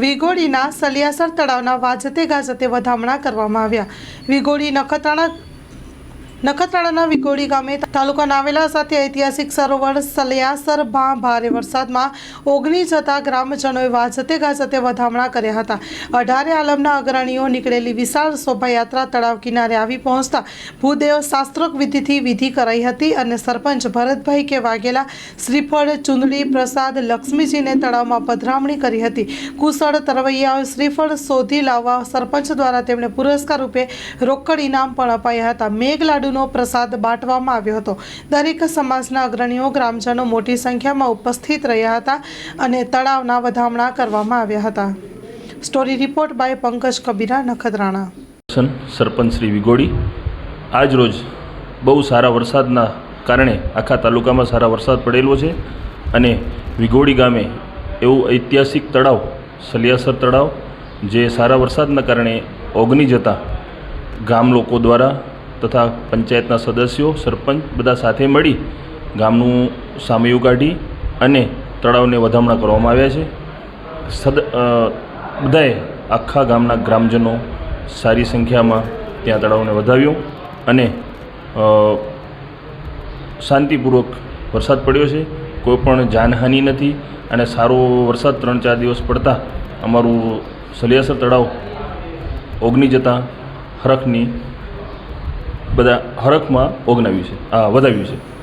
વિગોડીના સલિયાસર તળાવના વાજતે ગાજતે વધામણા કરવામાં આવ્યા. વિઘોડી નખત્રાણા નખત્રાણાના વિગોડી ગામે તાલુકાના આવેલા સાથે ઐતિહાસિક સરોવર સલિયાસર ભા ભારે વરસાદમાં ઓગની જતા ગ્રામજનોએ વાજતે ગાજતે વધામણા કર્યા હતા. અઢારે આલમના અગ્રણીઓ નીકળેલી વિશાળ શોભાયાત્રા તળાવ કિનારે આવી પહોંચતા ભૂદેવ શાસ્ત્રોક વિધિથી વિધિ કરાઈ હતી અને સરપંચ ભરતભાઈ કે વાઘેલા, શ્રીફળ, ચુંદડી, પ્રસાદ, લક્ષ્મીજીને તળાવમાં પધરામણી કરી હતી. કુશળ તરવૈયાઓએ શ્રીફળ શોધી લાવવા સરપંચ દ્વારા તેમણે પુરસ્કાર રૂપે રોકડ ઇનામ પણ અપાયા હતા. મેઘલાડુનો પ્રસાદ બાંટવામાં આવ્યો હતો. દરેક સમાજના અગ્રણીઓ ગ્રામજનો મોટી સંખ્યામાં ઉપસ્થિત રહ્યા હતા અને તળાવના વધામણા કરવામાં આવ્યા હતા. Story report by Pankaj Kabira, Nakhatrana. Sarpanch Shri Vigodi આજરોજ બહુ સારા વરસાદના કારણે આખા તાલુકામાં સારા વરસાદ પડેલો છે અને વિગોડી ગામે એવું ઐતિહાસિક તળાવ, સલિયાસર તળાવ, જે સારા વરસાદના કારણે ઓગની જતા ગામ લોકો દ્વારા તથા પંચાયતના સદસ્યો, સરપંચ બધા સાથે મળી ગામનું સામયું કાઢી અને તળાવને વધામણા કરવામાં આવ્યા છે. સદ બધાએ આખા ગામના ગ્રામજનો સારી સંખ્યામાં ત્યાં તળાવને વધાવ્યું અને શાંતિપૂર્વક વરસાદ પડ્યો છે. કોઈ પણ જાનહાનિ નથી અને સારો વરસાદ ત્રણ ચાર દિવસ પડતા અમારું સલિયાસર તળાવ ઓગની જતાં હરખની બધા હરખમાં ઓગનાવ્યું છે આ વધાવ્યું છે.